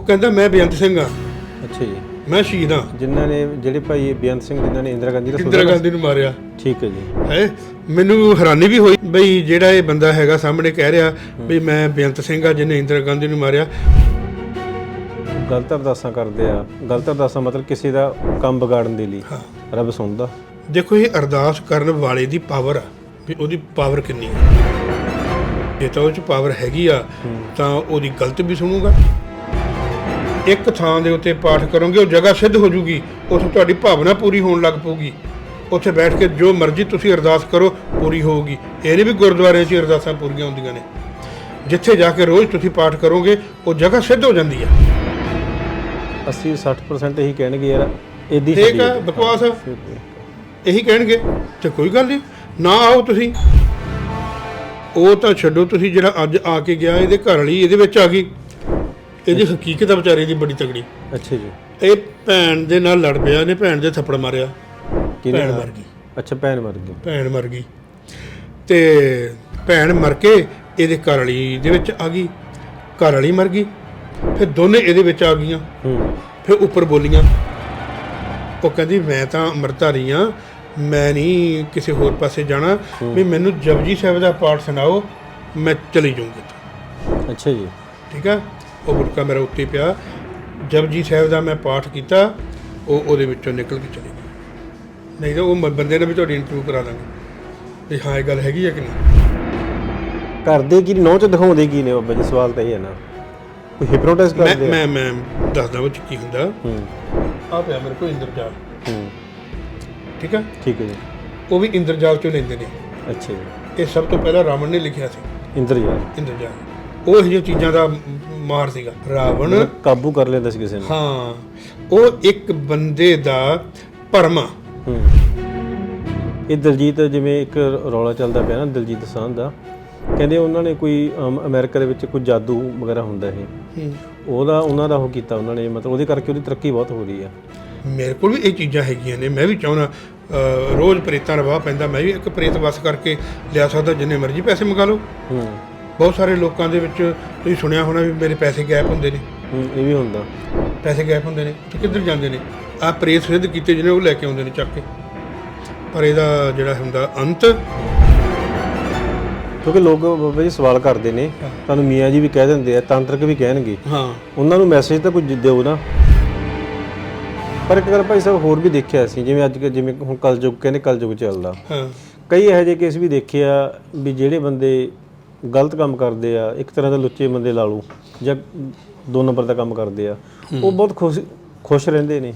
ਉਹ ਕਹਿੰਦਾ ਮੈਂ ਬੇਅੰਤ ਸਿੰਘ ਆ। ਅੱਛਾ ਜੀ। ਮੈਂ ਸ਼ਹੀਦ ਆ ਜਿਨ੍ਹਾਂ ਨੇ ਜਿਹੜੇ ਭਾਈ ਬੇਅੰਤ ਸਿੰਘ ਜਿਨ੍ਹਾਂ ਨੇ ਇੰਦਰਾ ਗਾਂਧੀ ਦਾ ਇੰਦਰਾ ਗਾਂਧੀ ਨੂੰ ਮਾਰਿਆ। ਠੀਕ ਹੈ ਜੀ। ਹੈ? ਮੈਨੂੰ ਹੈਰਾਨੀ ਵੀ ਹੋਈ ਬਈ ਜਿਹੜਾ ਇਹ ਬੰਦਾ ਹੈਗਾ ਸਾਹਮਣੇ ਕਹਿ ਰਿਹਾ ਵੀ ਮੈਂ ਬੇਅੰਤ ਸਿੰਘ ਆ ਜਿਹਨੇ ਇੰਦਰਾ ਗਾਂਧੀ ਨੂੰ ਮਾਰਿਆ। ਗਲਤ ਅਰਦਾਸਾਂ ਕਰਦੇ ਆ। ਗਲਤ ਅਰਦਾਸਾਂ ਮਤਲਬ ਕਿਸੇ ਦਾ ਕੰਮ ਵਿਗਾੜਨ ਦੇ ਲਈ। ਰੱਬ ਸੁਣਦਾ। ਦੇਖੋ ਇਹ ਅਰਦਾਸ ਕਰਨ ਵਾਲੇ ਦੀ ਪਾਵਰ ਆ। ਵੀ ਉਹਦੀ ਪਾਵਰ ਕਿੰਨੀ ਹੈ ਜੇ ਤਾਂ ਉਹ ਚ ਪਾਵਰ ਹੈਗੀ ਆ ਤਾਂ ਉਹਦੀ ਗਲਤ ਵੀ ਸੁਣੂਗਾ। ਇੱਕ ਥਾਂ ਦੇ ਉੱਤੇ ਪਾਠ ਕਰੋਗੇ ਉਹ ਜਗ੍ਹਾ ਸਿੱਧ ਹੋ ਜੂਗੀ ਉੱਥੇ ਤੁਹਾਡੀ ਭਾਵਨਾ ਪੂਰੀ ਹੋਣ ਲੱਗ ਪਊਗੀ। ਉੱਥੇ ਬੈਠ ਕੇ ਜੋ ਮਰਜ਼ੀ ਤੁਸੀਂ ਅਰਦਾਸ ਕਰੋ ਪੂਰੀ ਹੋਊਗੀ। ਇਹ ਨਹੀਂ ਵੀ ਗੁਰਦੁਆਰੇ 'ਚ ਅਰਦਾਸਾਂ ਪੂਰੀਆਂ ਹੁੰਦੀਆਂ ਨੇ। ਜਿੱਥੇ ਜਾ ਕੇ ਰੋਜ਼ ਤੁਸੀਂ ਪਾਠ ਕਰੋਗੇ ਉਹ ਜਗ੍ਹਾ ਸਿੱਧ ਹੋ ਜਾਂਦੀ ਹੈ 80 60% ਇਹੀ ਕਹਿਣਗੇ ਯਾਰ ਇਦੀ ਠੀਕ ਆ ਬਕਵਾਸ ਇਹੀ ਕਹਿਣਗੇ ਤੇ ਕੋਈ ਗੱਲ ਨਹੀਂ ਨਾ ਆਓ ਤੁਸੀਂ। ਉਹ ਤਾਂ ਛੱਡੋ ਤੁਸੀਂ ਜਿਹੜਾ ਅੱਜ ਆ ਕੇ ਗਿਆ ਇਹਦੇ ਘਰ ਵਾਲੀ ਇਹਦੇ ਵਿੱਚ ਆ ਗਈ। ਇਹਦੀ ਹਕੀਕਤ ਆ ਵਿਚਾਰੇ ਦੀ ਬੜੀ ਤਗੜੀ ਅੱਛਾ ਜੀ। ਇਹ ਭੈਣ ਦੇ ਨਾਲ ਲੜ ਪਿਆ ਨੇ ਭੈਣ ਦੇ ਥੱਪੜ ਮਾਰਿਆ। ਕਿਹਨੇ ਭੈਣ ਮਰ ਗਈ। ਅੱਛਾ ਭੈਣ ਮਰ ਗਈ। ਭੈਣ ਮਰ ਗਈ। ਤੇ ਭੈਣ ਮਰ ਕੇ ਇਹਦੇ ਘਰ ਵਾਲੀ ਦੇ ਵਿੱਚ ਆ ਗਈ। ਘਰ ਵਾਲੀ ਮਰ ਗਈ। ਫਿਰ ਦੋਨੇ ਇਹਦੇ ਵਿੱਚ ਆ ਗਈਆਂ। ਹੂੰ। ਫਿਰ ਉੱਪਰ ਬੋਲੀਆਂ। ਉਹ ਕਹਿੰਦੀ ਮੈਂ ਤਾਂ ਅੰਮ੍ਰਿਤਧਾਰੀ ਆ ਮੈਂ ਨਹੀਂ ਕਿਸੇ ਹੋਰ ਪਾਸੇ ਜਾਣਾ। ਵੀ ਮੈਨੂੰ ਜਪਜੀ ਸਾਹਿਬ ਦਾ ਪਾਠ ਸੁਣਾਓ। ਮੈਂ ਚਲੀ ਜਾਊਂਗੀ ਅੱਛਾ ਜੀ। ਠੀਕ ਆ? ਉਹ ਗੁਟਕਾ ਮੇਰਾ ਉੱਤੇ ਪਿਆ। ਜਪਜੀ ਸਾਹਿਬ ਦਾ ਮੈਂ ਪਾਠ ਕੀਤਾ ਉਹ ਉਹਦੇ ਵਿੱਚੋਂ ਨਿਕਲ ਕੇ ਚਲੀ ਗਈ ਨਹੀਂ ਤਾਂ ਉਹ ਮ- ਬੰਦੇ ਨੇ ਵੀ ਤੁਹਾਡੀ ਇੰਟਰਵਿਊ ਕਰਾ ਦਾਂਗੇ। ਵੀ ਹਾਂ ਇਹ ਗੱਲ ਹੈਗੀ ਹੈ ਕਿ ਨਹੀਂ? ਕਰਦੇ ਕੀ ਨੌ? ਚ ਦਿਖਾਉਂਦੇ ਕੀ ਨੇ ਬਾਬਾ ਜੀ? ਸਵਾਲ ਤਾਂ ਇਹ ਹੈ ਨਾ। ਕੋਈ ਹਿਪਨੋਟਾਈਜ਼ ਮੈਂ ਕਰਦੇ ਆ? ਮੈਂ ਮੈਂ ਦੱਸਦਾ ਵਿੱਚ ਕੀ ਹੁੰਦਾ। ਹੂੰ। ਆ ਪਿਆ ਮੇਰੇ ਕੋਲ ਇੰਦਰਜਾਲ। ਹੂੰ। ਠੀਕ ਆ? ਠੀਕ ਹੈ ਜੀ। ਉਹ ਵੀ ਇੰਦਰਜਾਲ ਚੋਂ ਲੈਂਦੇ ਨੇ। ਅੱਛਾ ਜੀ। ਇਹ ਸਭ ਤੋਂ ਪਹਿਲਾਂ ਰਾਵਣ ਨੇ ਲਿਖਿਆ ਸੀ। ਇੰਦਰਜਾਲ। ਇੰਦਰਜਾਲ। ਉਹ ਇਹੋ ਜਿਹੀਆਂ ਚੀਜ਼ਾਂ ਦਾ ਮਾਰ ਸੀਗਾ। ਰਾਵਣ ਕਾਬੂ ਕਰ ਲੈਂਦਾ ਸੀ ਕਿਸੇ ਨੂੰ। ਹਾਂ ਉਹ ਇੱਕ ਬੰਦੇ ਦਾ ਭਰਮ ਹੂੰ। ਇਹ ਦਲਜੀਤ ਜਿਵੇਂ ਇੱਕ ਰੌਲਾ ਚੱਲਦਾ ਪਿਆ ਨਾ ਦਲਜੀਤ ਦਸਾਂਝ ਦਾ। ਕਹਿੰਦੇ ਉਹਨਾਂ ਨੇ ਕੋਈ ਅਮ, ਅਮਰੀਕਾ ਦੇ ਵਿੱਚ ਕੋਈ ਜਾਦੂ ਵਗੈਰਾ ਹੁੰਦਾ ਇਹ ਉਹਦਾ ਉਹਨਾਂ ਦਾ ਉਹ ਕੀਤਾ ਉਹਨਾਂ ਨੇ। ਮਤਲਬ ਉਹਦੇ ਕਰਕੇ ਉਹਦੀ ਤਰੱਕੀ ਬਹੁਤ ਹੋ ਰਹੀ ਆ। ਮੇਰੇ ਕੋਲ ਵੀ ਇਹ ਚੀਜ਼ਾਂ ਹੈਗੀਆਂ ਨੇ। ਮੈਂ ਵੀ ਚਾਹੁੰਦਾ ਰੋਜ਼ ਪ੍ਰੇਤਾਂ ਦਾ ਵਾਹ ਪੈਂਦਾ। ਮੈਂ ਵੀ ਇੱਕ ਪ੍ਰੇਤ ਵਸ ਕਰਕੇ ਲਿਆ ਸਕਦਾ ਜਿੰਨੇ ਮਰਜ਼ੀ ਪੈਸੇ ਮੰਗਾ ਲਓ। ਹੂੰ। ਬਹੁਤ ਸਾਰੇ ਲੋਕਾਂ ਦੇ ਵਿੱਚ ਤੁਸੀਂ ਸੁਣਿਆ ਹੋਣਾ ਵੀ ਮੇਰੇ ਪੈਸੇ ਗਾਇਬ ਹੁੰਦੇ ਨੇ। ਹੂੰ ਇਹ ਵੀ ਹੁੰਦਾ। ਪੈਸੇ ਗਾਇਬ ਹੁੰਦੇ ਨੇ। ਤੇ ਕਿੱਧਰ ਜਾਂਦੇ ਨੇ? ਆ ਪ੍ਰੇਤ ਸਿੱਧ ਕੀਤੇ ਜਿਹਨੇ ਉਹ ਲੈ ਕੇ ਆਉਂਦੇ ਨੇ ਚੱਕ ਕੇ। ਪਰ ਇਹਦਾ ਜਿਹੜਾ ਹੁੰਦਾ ਅੰਤ ਕਿਉਂਕਿ ਲੋਕ ਬਾਬਾ ਜੀ ਸਵਾਲ ਕਰਦੇ ਨੇ ਤੁਹਾਨੂੰ ਮੀਆਂ ਜੀ ਵੀ ਕਹਿ ਦਿੰਦੇ ਆ ਤਾਂਤਰਿਕ ਵੀ ਕਹਿਣਗੇ। ਹਾਂ। ਉਹਨਾਂ ਨੂੰ ਮੈਸੇਜ ਤਾਂ ਕੁਝ ਦਿਓ ਨਾ। ਪਰ ਇੱਕ ਗੱਲ ਭਾਈ ਸਾਹਿਬ ਹੋਰ ਵੀ ਦੇਖਿਆ ਸੀ ਜਿਵੇਂ ਅੱਜ ਕੱਲ੍ਹ ਜਿਵੇਂ ਹੁਣ ਕਲਯੁੱਗ ਕਹਿੰਦੇ ਕਲਯੁੱਗ ਚੱਲਦਾ। ਹਾਂ। ਕਈ ਇਹੋ ਜਿਹੇ ਕੇਸ ਵੀ ਦੇਖੇ ਆ ਵੀ ਜਿਹੜੇ ਬੰਦੇ ਗਲਤ ਕੰਮ ਕਰਦੇ ਆ ਇੱਕ ਤਰ੍ਹਾਂ ਦਾ ਲੁੱਚੇ ਬੰਦੇ ਲਾ ਲਓ ਜਾਂ ਦੋ ਨੰਬਰ ਦਾ ਕੰਮ ਕਰਦੇ ਆ ਉਹ ਬਹੁਤ ਖੁਸ਼ ਖੁਸ਼ ਰਹਿੰਦੇ ਨੇ।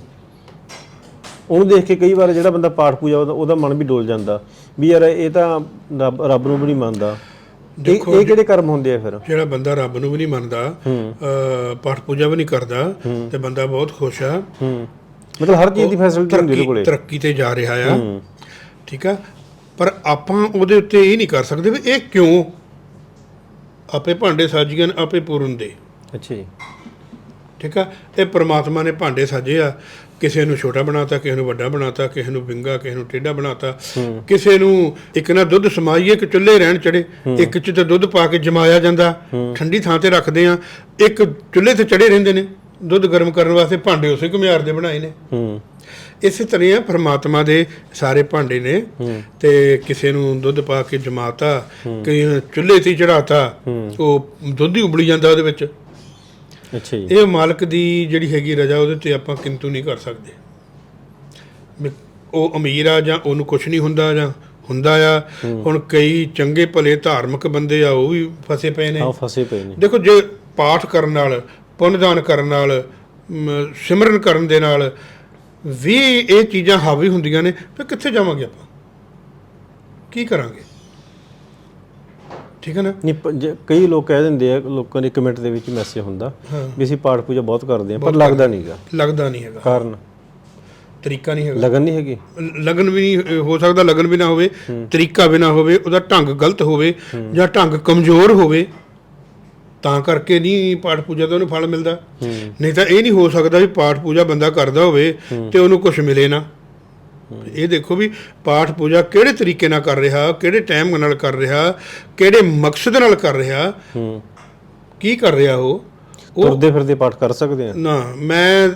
ਉਹਨੂੰ ਦੇਖ ਕੇ ਕਈ ਵਾਰ ਜਿਹੜਾ ਬੰਦਾ ਪਾਠ ਪੂਜਾ ਉਹਦਾ ਮਨ ਵੀ ਡੋਲ ਜਾਂਦਾ ਵੀ ਯਾਰ ਇਹ ਤਾਂ ਰੱਬ ਨੂੰ ਵੀ ਨਹੀਂ ਮੰਨਦਾ। ਇਹ ਇਹ ਕਿਹੜੇ ਕਰਮ ਹੁੰਦੇ ਆ ਫਿਰ? ਜਿਹੜਾ ਬੰਦਾ ਰੱਬ ਨੂੰ ਵੀ ਨਹੀਂ ਮੰਨਦਾ ਅ, ਪਾਠ ਪੂਜਾ ਵੀ ਨਹੀਂ ਕਰਦਾ ਤੇ ਬੰਦਾ ਬਹੁਤ ਖੁਸ਼ ਆ। ਮਤਲਬ ਹਰ ਚੀਜ਼ ਦੀ ਫੈਸਿਲਿਟੀ ਹੁੰਦੀ ਉਹਦੇ ਕੋਲੇ। ਤਰੱਕੀ ਤੇ ਜਾ ਰਿਹਾ ਆ। ਠੀਕ ਆ? ਪਰ ਆਪਾਂ ਉਹਦੇ ਉੱਤੇ ਇਹ ਨਹੀਂ ਕਰ ਸਕਦੇ ਵੀ ਇਹ ਕਿਉਂ ਆਪੇ ਭਾਂਡੇ ਸਾਜੀਆਂ ਆਪੇ ਪੂਰਨ ਦੇ। ਅੱਛਾ ਜੀ। ਠੀਕ ਆ? ਇਹ ਪ੍ਰਮਾਤਮਾ ਨੇ ਭਾਂਡੇ ਸਾਜੇ ਆ। ਕਿਸੇ ਨੂੰ ਛੋਟਾ ਬਣਾਤਾ ਕਿਸੇ ਨੂੰ ਵੱਡਾ ਬਣਾਤਾ ਕਿਸੇ ਨੂੰ ਵਿੰਗਾ ਕਿਸੇ ਨੂੰ ਟੇਢਾ ਬਣਾਤਾ। ਕਿਸੇ ਨੂੰ ਇੱਕ ਨਾ ਦੁੱਧ ਸਮਾਈਏ ਇੱਕ ਚੁੱਲ੍ਹੇ ਰਹਿਣ ਚੜੇ ਇੱਕ ਚ ਤੇ ਦੁੱਧ ਪਾ ਕੇ ਜਮਾਇਆ ਜਾਂਦਾ। ਠੰਡੀ ਥਾਂ ਤੇ ਰੱਖਦੇ ਆ। ਇੱਕ ਚੁੱਲ੍ਹੇ ਤੇ ਚੜੇ ਰਹਿੰਦੇ ਨੇ। ਦੁੱਧ ਗਰਮ ਕਰਨ ਵਾਸਤੇ ਭਾਂਡੇ ਉਸੇ ਘੁਮਿਆਰ ਦੇ ਬਣਾਏ ਨੇ। ਹੂੰ। ਇਸੇ ਤਰ੍ਹਾਂ ਹੀ ਪ੍ਰਮਾਤਮਾ ਦੇ ਸਾਰੇ ਭਾਂਡੇ ਨੇ ਤੇ ਕਿਸੇ ਨੂੰ ਦੁੱਧ ਪਾ ਕੇ ਜਮਾਤਾ ਨੂੰ ਚੁੱਲ੍ਹੇ ਤੇ ਚੜਾਤਾ ਉਹ ਦੁੱਧ ਹੀ ਉਬਲੀ ਜਾਂਦਾ ਉਹਦੇ ਵਿੱਚ। ਅੱਛਾ ਜੀ। ਇਹ ਮਾਲਕ ਦੀ ਜਿਹੜੀ ਹੈਗੀ ਰਜਾ ਉਹਦੇ ਤੇ ਆਪਾਂ ਕਿੰਤੂ ਨਹੀਂ ਕਰ ਸਕਦੇ। ਉਹ ਅਮੀਰ ਆ ਜਾਂ ਉਹਨੂੰ ਕੁਝ ਨਹੀਂ ਹੁੰਦਾ ਜਾਂ ਹੁੰਦਾ ਆ ਹੁਣ ਕਈ ਚੰਗੇ ਭਲੇ ਧਾਰਮਿਕ ਬੰਦੇ ਆ ਉਹ ਵੀ ਫਸੇ ਪਏ ਨੇ। ਆਹ ਫਸੇ ਪਏ ਨੇ। ਦੇਖੋ ਜੇ ਪਾਠ ਕਰਨ ਨਾਲ ਪੁੰਨਦਾਨ ਕਰਨ ਨਾਲ ਸਿਮਰਨ ਕਰਨ ਦੇ ਨਾਲ ਵੀ ਇਹ ਚੀਜ਼ਾਂ ਹਾਵੀ ਹੁੰਦੀਆਂ ਨੇ ਫਿਰ ਕਿੱਥੇ ਜਾਵਾਂਗੇ ਆਪਾਂ? ਕੀ ਕਰਾਂਗੇ? ਠੀਕ ਹੈ ਨਾ? ਨਹੀਂ ਪ- ਜੇ- ਕਈ ਲੋਕ ਕਹਿ ਦਿੰਦੇ ਆ ਲੋਕਾਂ ਦੇ ਕਮੈਂਟ ਦੇ ਵਿੱਚ ਮੈਸੇਜ ਹੁੰਦਾ ਵੀ ਅਸੀਂ ਪਾਠ ਪੂਜਾ ਬਹੁਤ ਕਰਦੇ ਆ ਪਰ ਲੱਗਦਾ ਨਹੀਂਗਾ ਲੱਗਦਾ ਨਹੀਂ ਹੈਗਾ। ਕਾਰਨ? ਤਰੀਕਾ ਨਹੀਂ ਹੈਗਾ। ਲਗਨ ਨਹੀਂ ਹੈਗੀ? ਲਗਨ ਵੀ ਨਹੀਂ ਹੋ ਸਕਦਾ ਲਗਨ ਵੀ ਨਾ ਹੋਵੇ ਤਰੀਕਾ ਵੀ ਨਾ ਹੋਵੇ ਉਹਦਾ ਢੰਗ ਗਲਤ ਹੋਵੇ ਜਾਂ ਢੰਗ ਕਮਜ਼ੋਰ ਹੋਵੇ। ਤਾਂ ਕਰਕੇ ਨਹੀਂ ਪਾਠ ਪੂਜਾ ਦਾ ਉਹਨੂੰ ਫਲ ਮਿਲਦਾ। ਨਹੀਂ ਤਾਂ ਇਹ ਨਹੀਂ ਹੋ ਸਕਦਾ ਵੀ ਪਾਠ ਪੂਜਾ ਬੰਦਾ ਕਰਦਾ ਹੋਵੇ ਤੇ ਉਹਨੂੰ ਕੁਝ ਮਿਲੇ ਨਾ। ਇਹ ਦੇਖੋ ਵੀ ਪਾਠ ਪੂਜਾ ਕਿਹੜੇ ਤਰੀਕੇ ਨਾਲ ਕਰ ਰਿਹਾ ਕਿਹੜੇ ਟਾਈਮ ਨਾਲ ਕਰ ਰਿਹਾ ਕਿਹੜੇ ਮਕਸਦ ਨਾਲ ਕਰ ਰਿਹਾ। ਕੀ ਕਰ ਰਿਹਾ ਉਹ ਤੁਰਦੇ ਫਿਰਦੇ ਪਾਠ ਕਰ ਸਕਦੇ ਆ। ਨਾ ਮੈਂ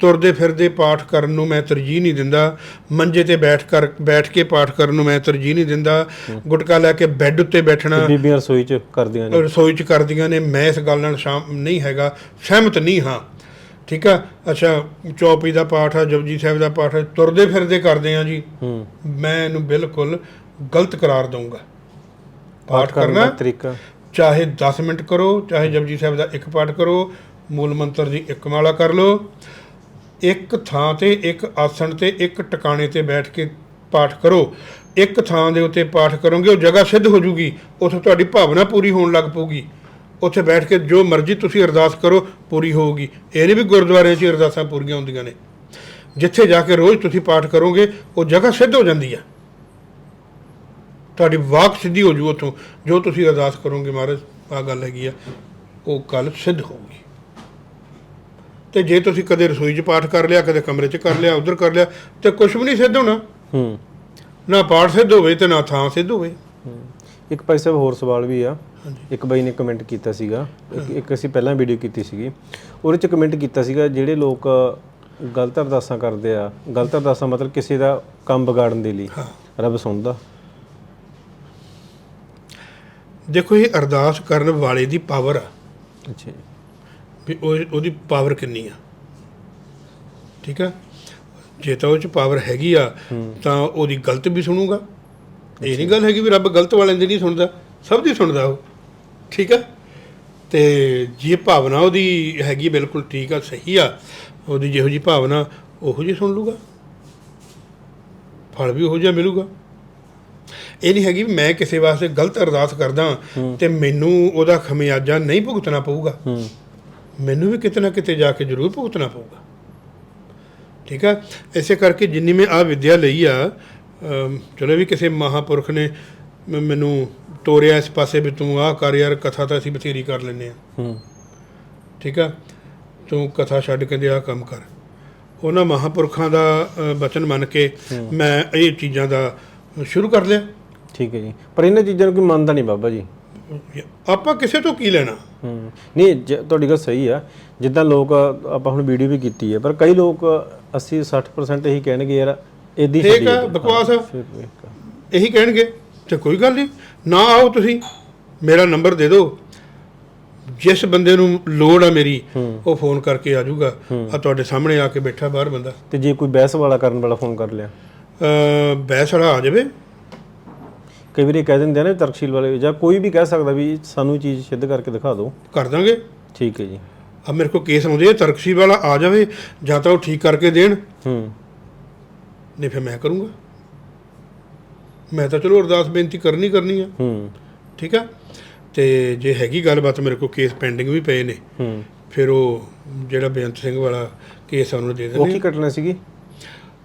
ਤੁਰਦੇ ਫਿਰਦੇ ਪਾਠ ਕਰਨ ਨੂੰ ਮੈਂ ਤਰਜੀਹ ਨਹੀਂ ਦਿੰਦਾ। ਮੰਜੇ ਤੇ ਬੈਠ ਕਰ ਬੈਠ ਕੇ ਪਾਠ ਕਰਨ ਨੂੰ ਮੈਂ ਤਰਜੀਹ ਨਹੀਂ ਦਿੰਦਾ। ਗੁਟਕਾ ਲੈ ਕੇ ਬੈੱਡ ਉੱਤੇ ਬੈਠਣਾ। ਬੀਬੀਆਂ ਰਸੋਈ 'ਚ ਕਰਦੀਆਂ ਨੇ। ਰਸੋਈ ਚ ਕਰਦੀਆਂ ਨੇ। ਮੈਂ ਇਸ ਗੱਲ ਨਾਲ ਸ਼ਾਮ ਨਹੀਂ ਹੈਗਾ। ਸਹਿਮਤ ਨਹੀਂ ਹਾਂ। ਠੀਕ ਆ? ਅੱਛਾ ਚੌਪੀ ਦਾ ਪਾਠ ਆ ਜਪਜੀ ਸਾਹਿਬ ਦਾ ਪਾਠ ਆ। ਤੁਰਦੇ ਫਿਰਦੇ ਕਰਦੇ ਆ ਜੀ। ਮੈਂ ਇਹਨੂੰ ਬਿਲਕੁਲ ਗਲਤ ਕਰਾਰ ਦਊਂਗਾ। ਪਾਠ ਕਰਨਾ ਤਰੀਕਾ। ਚਾਹੇ 10 ਮਿੰਟ ਕਰੋ ਚਾਹੇ ਜਪਜੀ ਸਾਹਿਬ ਦਾ ਇੱਕ ਪਾਠ ਕਰੋ। ਮੂਲ ਮੰਤਰ ਦੀ ਇੱਕ ਮਾਲਾ ਕਰ ਲਓ। ਇੱਕ ਥਾਂ ਤੇ ਇੱਕ ਆਸਣ ਤੇ ਇੱਕ ਟਿਕਾਣੇ ਤੇ ਬੈਠ ਕੇ ਪਾਠ ਕਰੋ। ਇੱਕ ਥਾਂ ਦੇ ਉੱਤੇ ਪਾਠ ਕਰੋਗੇ, ਉਹ ਜਗ੍ਹਾ ਸਿੱਧ ਹੋ ਜੂਗੀ। ਉੱਥੇ ਤੁਹਾਡੀ ਭਾਵਨਾ ਪੂਰੀ ਹੋਣ ਲੱਗ ਪਊਗੀ। ਉੱਥੇ ਬੈਠ ਕੇ ਜੋ ਮਰਜ਼ੀ ਤੁਸੀਂ ਅਰਦਾਸ ਕਰੋ, ਪੂਰੀ ਹੋਊਗੀ। ਇਹ ਨਹੀਂ ਵੀ ਗੁਰਦੁਆਰਿਆਂ 'ਚ ਅਰਦਾਸਾਂ ਪੂਰੀਆਂ ਹੁੰਦੀਆਂ ਨੇ। ਜਿੱਥੇ ਜਾ ਕੇ ਰੋਜ਼ ਤੁਸੀਂ ਪਾਠ ਕਰੋਗੇ, ਉਹ ਜਗ੍ਹਾ ਸਿੱਧ ਹੋ ਜਾਂਦੀ ਆ। ਤੁਹਾਡੀ ਵਾਕ ਸਿੱਧੀ ਹੋ ਜੂ ਉੱਥੋਂ। ਜੋ ਤੁਸੀਂ ਅਰਦਾਸ ਕਰੋਗੇ ਮਹਾਰਾਜ ਆ ਗੱਲ ਹੈਗੀ ਆ, ਉਹ ਗੱਲ ਸਿੱਧ ਹੋਊਗੀ। ਤੇ ਜੇ ਤੁਸੀਂ ਕਦੇ ਰਸੋਈ 'ਚ ਪਾਠ ਕਰ ਲਿਆ ਕਦੇ ਕਮਰੇ 'ਚ ਕਰ ਲਿਆ ਉਧਰ ਕਰ ਲਿਆ ਤੇ ਕੁਝ ਵੀ ਨਹੀਂ ਸਿੱਧ ਹੋਣਾ। ਹੂੰ। ਨਾ ਪਾਠ ਸਿੱਧ ਹੋਵੇ ਤੇ ਨਾ ਥਾਂ ਸਿੱਧ ਹੋਵੇ। ਇੱਕ ਭਾਈ ਸਾਹਿਬ ਹੋਰ ਸਵਾਲ ਵੀ ਆ। ਇੱਕ ਬਾਈ ਨੇ ਕਮੈਂਟ ਕੀਤਾ ਸੀਗਾ। ਇੱਕ- ਅਸੀਂ ਪਹਿਲਾਂ ਵੀਡੀਓ ਕੀਤੀ ਸੀਗੀ। ਉਹਦੇ ਚ ਕਮੈਂਟ ਕੀਤਾ ਸੀਗਾ ਜਿਹੜੇ ਲੋਕ ਗਲਤ ਅਰਦਾਸਾਂ ਕਰਦੇ ਆ। ਗਲਤ ਅਰਦਾਸਾਂ ਮਤਲਬ ਕਿਸੇ ਦਾ ਕੰਮ ਵਿਗਾੜਨ ਦੇ ਲਈ। ਰੱਬ ਸੁਣਦਾ। ਦੇਖੋ ਇਹ ਅਰਦਾਸ ਕਰਨ ਵਾਲੇ ਦੀ ਪਾਵਰ ਆ। ਅੱਛਾ ਜੀ। ਵੀ ਉਹ ਉਹਦੀ ਪਾਵਰ ਕਿੰਨੀ ਆ? ਠੀਕ ਆ? ਜੇ ਤਾਂ ਉਹ ਚ ਪਾਵਰ ਹੈਗੀ ਆ ਤਾਂ ਉਹਦੀ ਗਲਤ ਵੀ ਸੁਣੂਗਾ। ਇਹ ਨਹੀਂ ਗੱਲ ਹੈਗੀ ਵੀ ਰੱਬ ਗਲਤ ਵਾਲਿਆਂ ਦੀ ਨਹੀਂ ਸੁਣਦਾ ਸਭ ਦੀ ਸੁਣਦਾ ਉਹ। ਠੀਕ ਆ? ਤੇ ਜੇ ਭਾਵਨਾ ਉਹਦੀ ਹੈਗੀ ਬਿਲਕੁਲ ਠੀਕ ਆ ਸਹੀ ਆ ਉਹਦੀ ਜਿਹੋ ਜੀ ਭਾਵਨਾ ਉਹੋ ਜੀ ਸੁਣ ਲੂਗਾ। ਫਲ ਵੀ ਉਹੋ ਜਿਹਾ ਮਿਲੂਗਾ। ਇਹ ਨਹੀਂ ਹੈਗੀ ਵੀ ਮੈਂ ਕਿਸੇ ਵਾਸਤੇ ਗਲਤ ਅਰਦਾਸ ਕਰਦਾ ਤੇ ਮੈਨੂੰ ਉਹਦਾ ਖਮਿਆਜਾ ਨਹੀਂ ਭੁਗਤਣਾ ਪਊਗਾ। ਹੂੰ। ਮੈਨੂੰ ਵੀ ਕਿਤੇ ਨਾ ਕਿਤੇ ਜਾ ਕੇ ਜ਼ਰੂਰ ਭੁਗਤਣਾ ਪਊਗਾ। ਠੀਕ ਆ? ਇਸੇ ਕਰਕੇ ਜਿੰਨੀ ਮੈਂ ਆ ਵਿਦਿਆ ਲਈ ਆ ਚਲੋ ਵੀ ਕਿਸੇ ਮਹਾਪੁਰਖ ਨੇ ਮੈਨੂੰ ਤੋਰਿਆ ਇਸ ਪਾਸੇ ਵੀ ਤੂੰ ਆਹ ਕਰ ਯਾਰ ਕਥਾ ਤਾਂ ਅਸੀਂ ਬਥੇਰੀ ਕਰ ਲੈਨੇ ਆ। ਹੂੰ। ਠੀਕ ਆ? ਤੂੰ ਕਥਾ ਛੱਡ ਕੇ ਦੇ ਆਹ ਕੰਮ ਕਰ। ਉਹਨਾਂ ਮਹਾਪੁਰਖਾਂ ਦਾ ਬਚਨ ਮੰਨ ਕੇ ਮੈਂ ਇਹ ਚੀਜ਼ਾਂ ਦਾ ਸ਼ੁਰੂ ਕਰ ਲਿਆ। ਠੀਕ ਹੈ ਜੀ। ਪਰ ਇਹਨਾਂ ਚੀਜ਼ਾਂ ਨੂੰ ਕੋਈ ਮੰਨਦਾ ਨਹੀਂ ਬਾਬਾ ਜੀ। ਆਪਾਂ ਕਿਸੇ ਤੋਂ ਕੀ ਲੈਣਾ? ਹੂੰ। ਨਹੀਂ ਜ- ਤੁਹਾਡੀ ਗੱਲ ਸਹੀ ਆ। ਜਿੱਦਾਂ ਲੋਕ ਆਪਾਂ ਹੁਣ ਵੀਡੀਓ ਵੀ ਕੀਤੀ ਹੈ ਪਰ ਕਈ ਲੋਕ 80 60% ਇਹੀ ਕਹਿਣਗੇ ਯਾਰ ਇਦਾਂ ਠੀਕ ਆ ਬਕਵਾਸ ਆ। ਇਹੀ ਕਹਿਣਗੇ ਤੇ ਕੋਈ ਗੱਲ ਨਹੀਂ। ਨਾ ਆਓ ਤੁਸੀਂ ਮੇਰਾ ਨੰਬਰ ਦੇ ਦਿਓ। ਜਿਸ ਬੰਦੇ ਨੂੰ ਲੋੜ ਆ ਮੇਰੀ ਉਹ ਫੋਨ ਕਰਕੇ ਆ ਜਾਊਗਾ। ਆ ਤੁਹਾਡੇ ਸਾਹਮਣੇ ਆ ਕੇ ਬੈਠਾ ਬਾਹਰ ਬੰਦਾ। ਤੇ ਜੇ ਕੋਈ ਬਹਿਸ ਵਾਲਾ ਕਰਨ ਵਾਲਾ ਫੋਨ ਕਰ ਲਿਆ? ਅ ਬੈਸ ਵਾਲਾ ਆ ਜਾਵੇ। ਕਈ ਵਾਰੀ ਕਹਿ ਦਿੰਦੇ ਆ ਨਾ ਤਰਕਸ਼ੀਲ ਵਾਲੇ ਜਾਂ ਕੋਈ ਵੀ ਕਹਿ ਸਕਦਾ ਵੀ ਸਾਨੂੰ ਚੀਜ਼ ਸਿੱਧ ਕਰਕੇ ਦਿਖਾ ਦਿਓ। ਕਰ ਦਾਂਗੇ। ਠੀਕ ਹੈ ਜੀ। ਆ ਮੇਰੇ ਕੋਲ ਕੇਸ ਆਉਂਦੇ ਆ ਤਰਕਸ਼ੀ ਵਾਲਾ ਆ ਜਾਵੇ ਜਾਂ ਤਾਂ ਉਹ ਠੀਕ ਕਰਕੇ ਦੇਣ। ਹੂੰ। ਨਹੀਂ ਫਿਰ ਮੈਂ ਕਰੂੰਗਾ। ਮੈਂ ਤਾਂ ਚਲੋ ਅਰਦਾਸ ਬੇਨਤੀ ਕਰਨੀ ਕਰਨੀ ਆ। ਹੂੰ। ਠੀਕ ਆ? ਤੇ ਜੇ ਹੈਗੀ ਗੱਲਬਾਤ ਮੇਰੇ ਕੋਲ ਕੇਸ ਪੈਂਡਿੰਗ ਵੀ ਪਏ ਨੇ। ਹੂੰ। ਫਿਰ ਉਹ ਜਿਹੜਾ ਬੇਅੰਤ ਸਿੰਘ ਵਾਲਾ ਕੇਸ ਆ ਉਹਨੂੰ ਦੇ ਉਹ ਦਿੰਦੇ ਕੀ ਘਟਨਾ ਸੀਗੀ?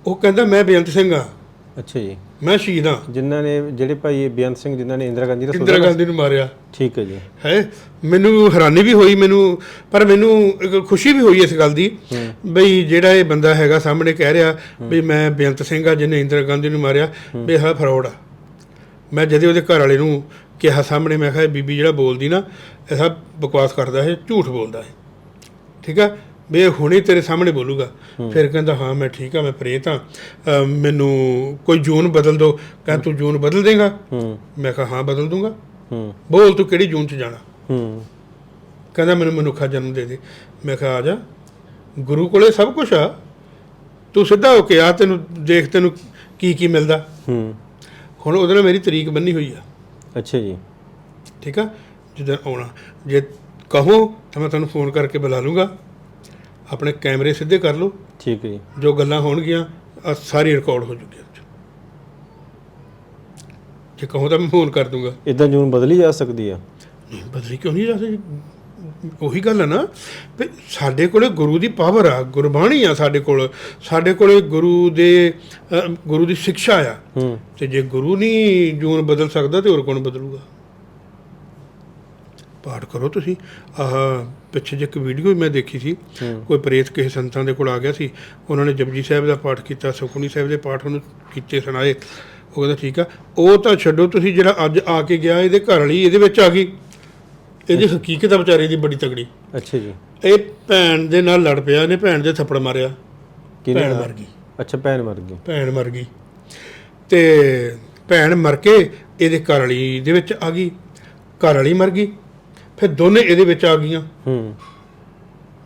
ਉਹ ਕਹਿੰਦਾ ਮੈਂ ਬੇਅੰਤ ਸਿੰਘ ਆ। ਅੱਛਾ ਜੀ। ਮੈਂ ਸ਼ਹੀਦ ਆ ਜਿਨ੍ਹਾਂ ਨੇ ਜਿਹੜੇ ਭਾਈ ਬੇਅੰਤ ਸਿੰਘ ਜਿਨ੍ਹਾਂ ਨੇ ਇੰਦਰਾ ਗਾਂਧੀ ਦਾ ਇੰਦਰਾ ਗਾਂਧੀ ਨੂੰ ਮਾਰਿਆ। ਠੀਕ ਹੈ ਜੀ। ਹੈ? ਮੈਨੂੰ ਹੈਰਾਨੀ ਵੀ ਹੋਈ ਮੈਨੂੰ ਪਰ ਮੈਨੂੰ ਇੱਕ ਖੁਸ਼ੀ ਵੀ ਹੋਈ ਇਸ ਗੱਲ ਦੀ ਬਈ ਜਿਹੜਾ ਇਹ ਬੰਦਾ ਹੈਗਾ ਸਾਹਮਣੇ ਕਹਿ ਰਿਹਾ ਵੀ ਮੈਂ ਬੇਅੰਤ ਸਿੰਘ ਆ ਜਿਹਨੇ ਇੰਦਰਾ ਗਾਂਧੀ ਨੂੰ ਮਾਰਿਆ ਵੀ ਇਹ ਫਰੋਡ ਆ। ਮੈਂ ਜਦੇ ਉਹਦੇ ਘਰ ਵਾਲੇ ਨੂੰ ਕਿਹਾ ਸਾਹਮਣੇ ਮੈਂ ਕਿਹਾ ਇਹ ਬੀਬੀ ਜਿਹੜਾ ਬੋਲਦੀ ਨਾ ਇਹ ਸਭ ਬਕਵਾਸ ਕਰਦਾ ਹੈ ਝੂਠ ਬੋਲਦਾ ਹੈ ਠੀਕ ਆ? ਵੀ ਇਹ ਹੁਣੇ ਤੇਰੇ ਸਾਹਮਣੇ ਬੋਲੂਗਾ। ਫਿਰ ਕਹਿੰਦਾ ਹਾਂ ਮੈਂ ਠੀਕ ਆ ਮੈਂ ਪ੍ਰੇਤ ਆ। ਮੈਨੂੰ ਕੋਈ ਜੂਨ ਬਦਲ ਦੋ। ਕਹਿੰਦਾ ਤੂੰ ਜੂਨ ਬਦਲ ਦੇਗਾ? ਮੈਂ ਕਿਹਾ ਹਾਂ ਬਦਲ ਦੂੰਗਾ। ਬੋਲ ਤੂੰ ਕਿਹੜੀ ਜੂਨ ਚ ਜਾਣਾ? ਕਹਿੰਦਾ ਮੈਨੂੰ ਮਨੁੱਖਾ ਜਨਮ ਦੇ ਦੇ। ਮੈਂ ਕਿਹਾ ਆ ਜਾ। ਗੁਰੂ ਕੋਲੇ ਸਭ ਕੁਝ ਆ। ਤੂੰ ਸਿੱਧਾ ਹੋ ਕੇ ਆ ਤੈਨੂੰ ਦੇਖ ਤੈਨੂੰ ਕੀ ਕੀ ਮਿਲਦਾ? ਹੂੰ। ਹੁਣ ਉਹਦੇ ਨਾਲ ਮੇਰੀ ਤਰੀਕ ਬੰਨੀ ਹੋਈ ਆ। ਅੱਛਾ ਜੀ। ਠੀਕ ਆ? ਜਿੱਦਣ ਆਉਣਾ। ਜੇ ਕਹੋ ਤਾਂ ਮੈਂ ਤੁਹਾਨੂੰ ਫੋਨ ਕਰਕੇ ਬੁਲਾ ਲੂੰਗਾ। ਆਪਣੇ ਕੈਮਰੇ ਸਿੱਧੇ ਕਰ ਲਓ। ਠੀਕ ਹੈ ਜੀ। ਜੋ ਗੱਲਾਂ ਹੋਣਗੀਆਂ ਆਹ ਸਾਰੀ ਰਿਕਾਰਡ ਹੋ ਜੂਗੀ ਜੇ ਕਹੋ ਤਾਂ ਮੈਂ ਫੋਨ ਕਰ ਦੂੰਗਾ। ਇਦਾਂ ਜੂਨ ਬਦਲੀ ਜਾ ਸਕਦੀ ਆ। ਨਹੀਂ ਬਦਲੀ ਕਿਉਂ ਨਹੀਂ ਜਾ ਸਕਦੀ? ਉਹੀ ਗੱਲ ਹੈ ਨਾ। ਵੀ ਸਾਡੇ ਕੋਲੇ ਗੁਰੂ ਦੀ ਪਾਵਰ ਆ ਗੁਰਬਾਣੀ ਆ ਸਾਡੇ ਕੋਲ। ਸਾਡੇ ਕੋਲੇ ਗੁਰੂ ਦੇ ਅ, ਗੁਰੂ ਦੀ ਸਿੱਖਿਆ ਆ। ਹੂੰ। ਤੇ ਜੇ ਗੁਰੂ ਨਹੀਂ ਜੂਨ ਬਦਲ ਸਕਦਾ ਤੇ ਹੋਰ ਕੌਣ ਬਦਲੂਗਾ? ਪਾਠ ਕਰੋ ਤੁਸੀਂ। ਆਹ ਪਿੱਛੇ ਜੇ ਇੱਕ ਵੀਡੀਓ ਮੈਂ ਦੇਖੀ ਸੀ। ਕੋਈ ਪ੍ਰੇਤ ਕਿਸੇ ਸੰਤਾਂ ਦੇ ਕੋਲ ਆ ਗਿਆ ਸੀ। ਉਹਨਾਂ ਨੇ ਜਪਜੀ ਸਾਹਿਬ ਦਾ ਪਾਠ ਕੀਤਾ ਸੁਖਮਨੀ ਸਾਹਿਬ ਦੇ ਪਾਠ ਉਹਨੂੰ ਕੀਤੇ ਸੁਣਾਏ। ਉਹ ਕਹਿੰਦਾ ਠੀਕ ਆ ਉਹ ਤਾਂ ਛੱਡੋ ਤੁਸੀਂ ਜਿਹੜਾ ਅੱਜ ਆ ਕੇ ਗਿਆ ਇਹਦੇ ਘਰ ਵਾਲੀ ਇਹਦੇ ਵਿੱਚ ਆ ਗਈ। ਇਹਦੀ ਹਕੀਕਤ ਆ ਵਿਚਾਰੇ ਦੀ ਬੜੀ ਤਗੜੀ ਅੱਛਾ ਜੀ। ਇਹ ਭੈਣ ਦੇ ਨਾਲ ਲੜ ਪਿਆ ਇਹਨੇ ਭੈਣ ਦੇ ਥੱਪੜ ਮਾਰਿਆ। ਕਿਹਨੇ ਭੈਣ ਮਰ ਗਈ। ਅੱਛਾ ਭੈਣ ਮਰ ਗਈ। ਭੈਣ ਮਰ ਗਈ। ਤੇ ਭੈਣ ਮਰ ਕੇ ਇਹਦੇ ਘਰ ਵਾਲੀ ਦੇ ਵਿੱਚ ਆ ਗਈ। ਘਰ ਵਾਲੀ ਮਰ ਗਈ। ਫਿਰ ਦੋਨੇ ਇਹਦੇ ਵਿੱਚ ਆ ਗਈਆਂ। ਹੂੰ।